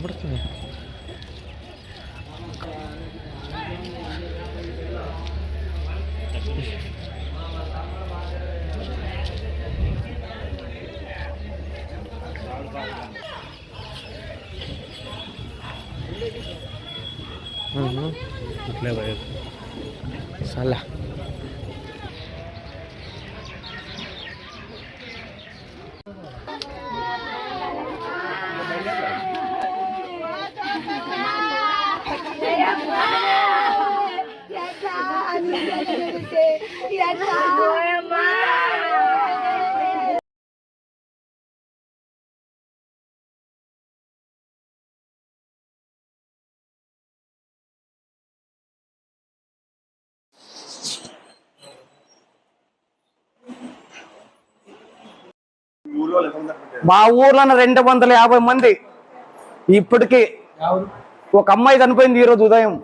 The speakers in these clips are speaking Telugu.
కనబడుతుంది ఇట్లే మా ఊర్లో రెండు వందల యాభై మంది. ఇప్పటికి ఒక అమ్మాయి చనిపోయింది ఈరోజు ఉదయం.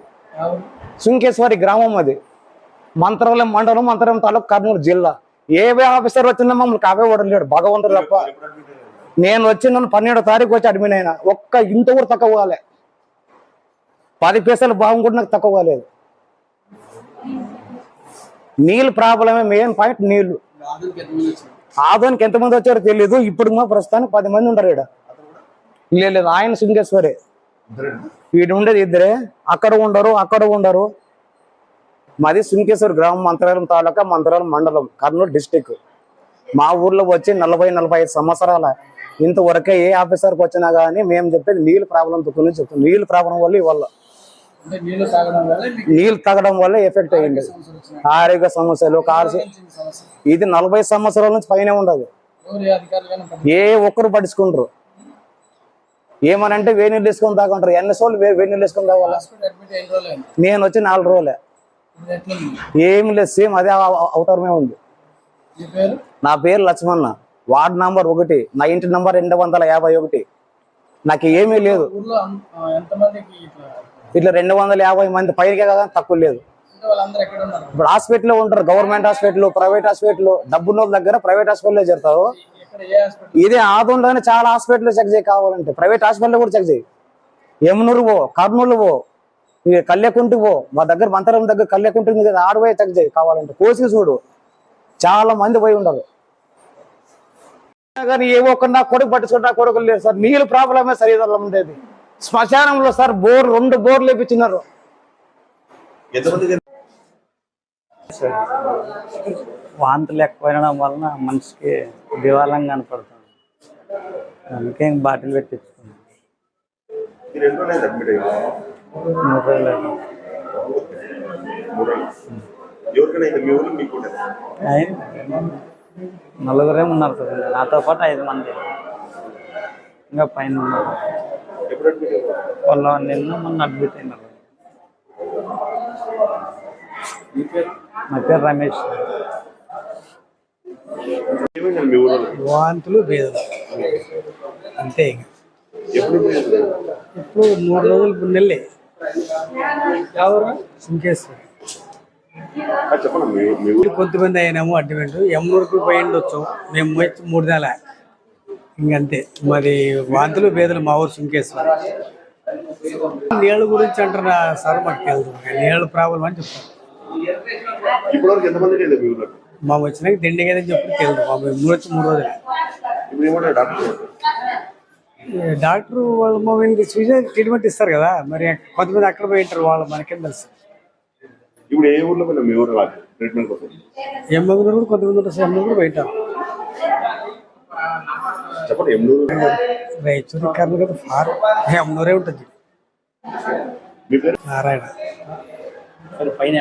సుంకేశ్వరి గ్రామం అది. మంత్రాలయం మండలం మంత్రాలయం తాలూకు కర్నూలు జిల్లా. ఏ ఆఫీసర్ వచ్చినా మమ్మల్ని కాపే లేడు భగవంతుడు తప్ప. నేను వచ్చి నన్ను పన్నెండో తారీఖు వచ్చి అడ్మిట్ అయినా. ఒక్క ఇంత కూడా తక్కువ కాలే. పది పైసలు బాగుంది కూడా నాకు తక్కువ కాలేదు. నీళ్ళు ప్రాబ్లమే మెయిన్ పాయింట్ నీళ్ళు ఆదోనికి ఎంతమంది వచ్చారో తెలియదు ఇప్పుడు మా ప్రస్తుతానికి పది మంది ఉంటారు ఇక్కడ లేదు లేదు ఆయన సింగేశ్వరి. వీడు ఉండేది ఇద్దరే. అక్కడ ఉండరు అక్కడ ఉండరు. మాది సింకేశ్వర్ గ్రామం మంత్రాలయం తాలూకా మంత్రాలయం మండలం కర్నూలు డిస్టిక్. మా ఊర్లో వచ్చి నలభై నలభై ఐదు సంవత్సరాల ఇంతవరకే ఏ ఆఫీసర్కి వచ్చినా కానీ మేము చెప్పేది నీళ్ళు ప్రాబ్లం గురించి చెప్తాం. నీళ్ళు ప్రాబ్లం వల్ల ఇవాళ నీళ్ళు తాగడం వల్ల మీకు నీళ్ళు తగ్గడం వల్ల ఎఫెక్ట్ అయ్యింది. ఆరోగ్య సమస్యలు సమస్య ఇది నలభై సంవత్సరాల నుంచి పైన ఉండదు. ఏ ఒక్కరు పట్టించుకుంటారు. ఏమనంటే వేడి నీళ్ళు వేసుకొని తాగుంటారు. ఎన్నిసార్లు వే- వేడి నీళ్ళు వేసుకొని తాగాల నేను వచ్చి నాలుగు రోజులే. ఇప్పుడు ఎట్లుంది ఏం లేదు సేమ్ అదే అవ- అవతారమే ఉంది. నా పేరు లక్ష్మణ. వార్డ్ నంబర్ ఒకటి. నా ఇంటి నంబర్ రెండు వందల యాభై ఒకటి. నాకు ఏమీ లేదు. ఇట్లా రెండు వందల యాభై మంది పైకి కదా తక్కువ లేదు. ఇప్పుడు హాస్పిటల్లో ఉంటారు గవర్నమెంట్ హాస్పిటల్ ప్రైవేట్ హాస్పిటల్ డబ్బున్న దగ్గర ప్రైవేట్ హాస్పిటల్లో చేరుతారు. ఇదే ఆదంలోనే చాలా హాస్పిటల్ చెక్ చేయి కావాలంటే ప్రైవేట్ హాస్పిటల్ కూడా చెక్ చేయి. యమునూరు పో కర్నూలు పో ఇక కల్యకుంటి పో మా దగ్గర మంతరం దగ్గర కల్యకుంటి ఉంది కదా ఆడపోయి చెక్ చేయి కావాలంటే. కోసి చూడు చాలా మంది పోయి ఉండరు. కానీ ఏ ఒక్క నా కొడుకు పట్టించుకుంటా కొడుకులు లేదు సార్. నీళ్ళు ప్రాబ్లమే సరిహద్దులో ఉండేది. శ్మశానంలో సార్ బోర్ రెండు బోర్లు లేపించినారు వాంతులు ఎక్కువ వినడం వలన మనిషికి దివాళం కనపడుతుంది. అందుకే ఇంక బాటిల్ పెట్టించుకున్నాం. మూడు రోజులు అయింది నలుగురే ఉన్నారు సార్. నాతో పాటు ఐదు మంది. ఇంకా పైన ఉన్నారు అడ్మిట్ వాళ్ళు నిన్న మొన్న అడ్మిట్ అయినారు మీ పేరు? నా పేరు రమేష్. వాంతులు బేదలు అంతే ఇక? ఇప్పుడు మూడు రోజులు నెల్లే. ఎవరు? సింకేశ్వరి కొంతమంది అయినాము అడ్డమెంట్ ఎమ్మూరుకు పోయి ఉండొచ్చు మేము వచ్చి మూడు నెల ఇంకంతే. మరి వాంతులు బేదలు మా ఊరు సుంకేశ్వర నీళ్ళ గురించి అంటారు సార్ మాకు తెలుసు నీళ్ళ ప్రాబ్లం అని అయింది మీ వచ్చినాక దిండి కదా చెప్పి తెలుసు మా మూడు వచ్చి మూడు రోజులు. డాక్టర్ వాళ్ళు మా సూచన ట్రీట్మెంట్ ఇస్తారు కదా. మరి కొంతమంది అక్కడ పోయి ఉంటారు. వాళ్ళు మనకేం తెలుసు. ఇప్పుడు ఏ ఊర్లో మీ ట్రీట్మెంట్ కోసం. కూడా కొంతమంది ఉంటారు. ఎమ్మెగ్నూరు కూడా పోయింటారు చెప్పండి ఎమ్నూరు రైచూరు కర్నూలు కదా ఫార్ ఎమ్నూరే ఉంటుంది. మీ నారాయణ. పైన.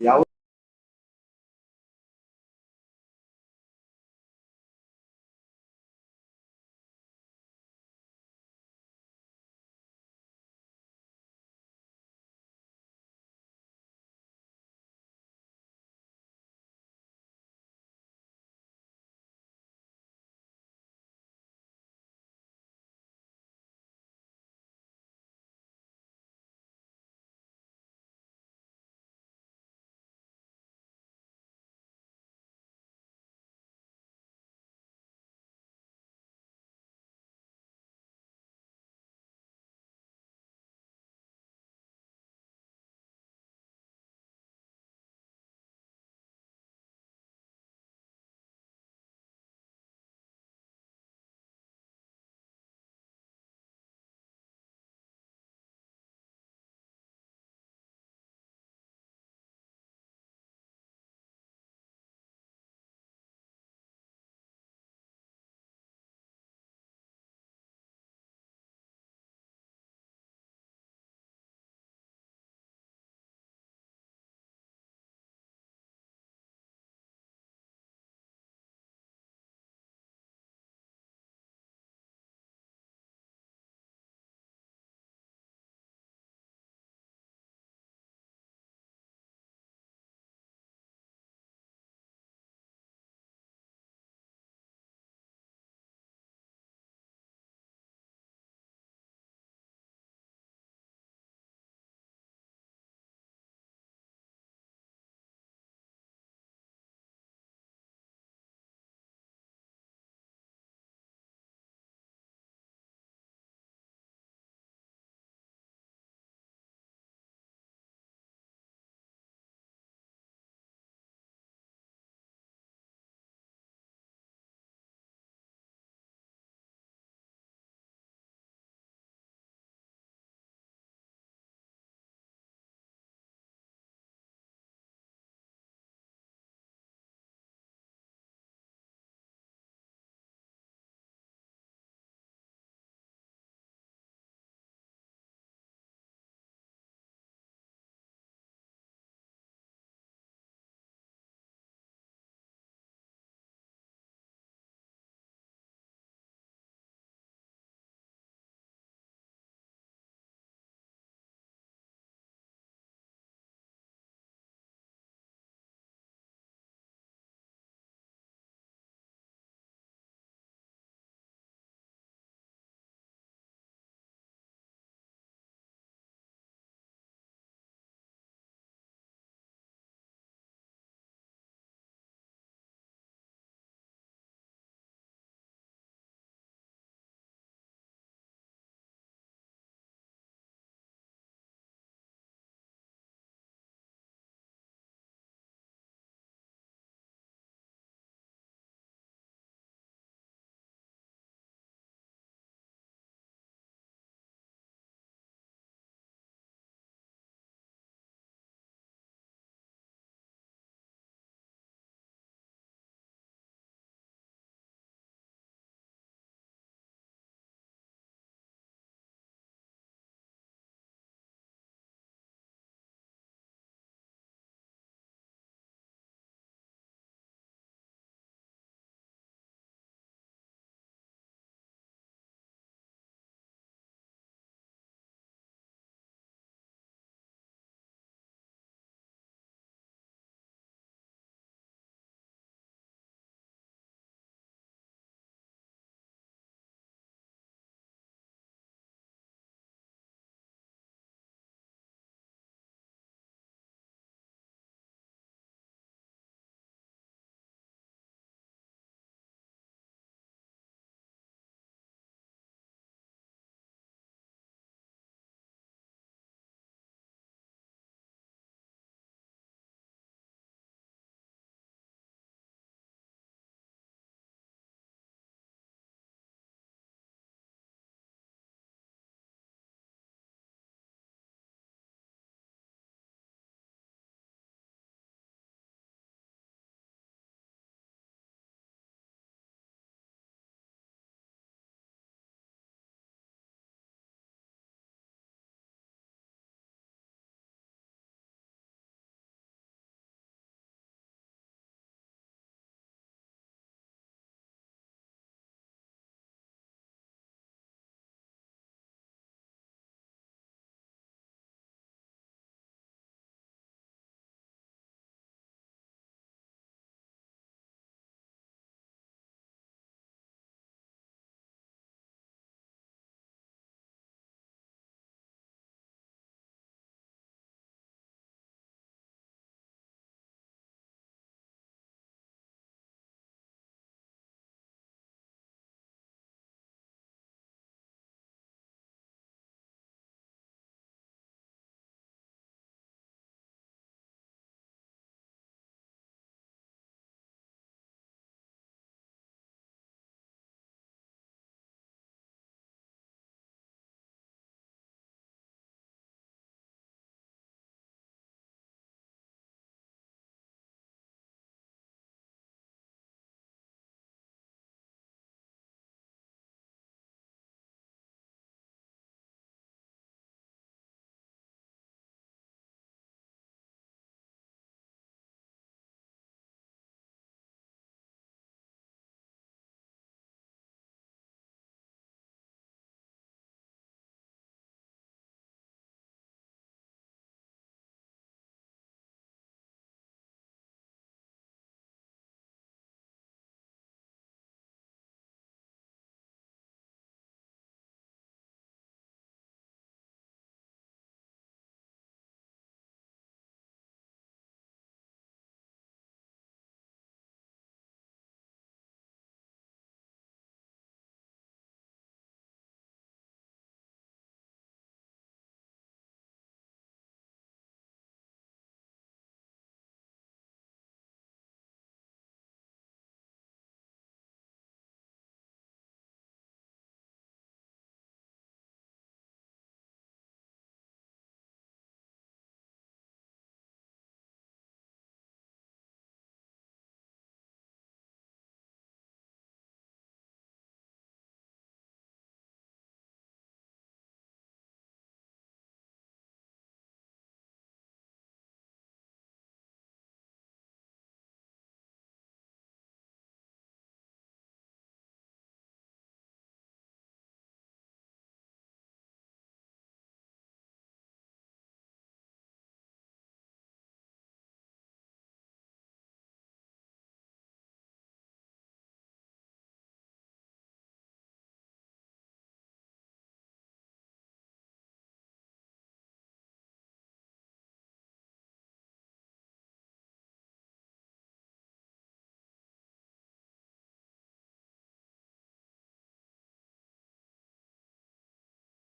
ಯಾವ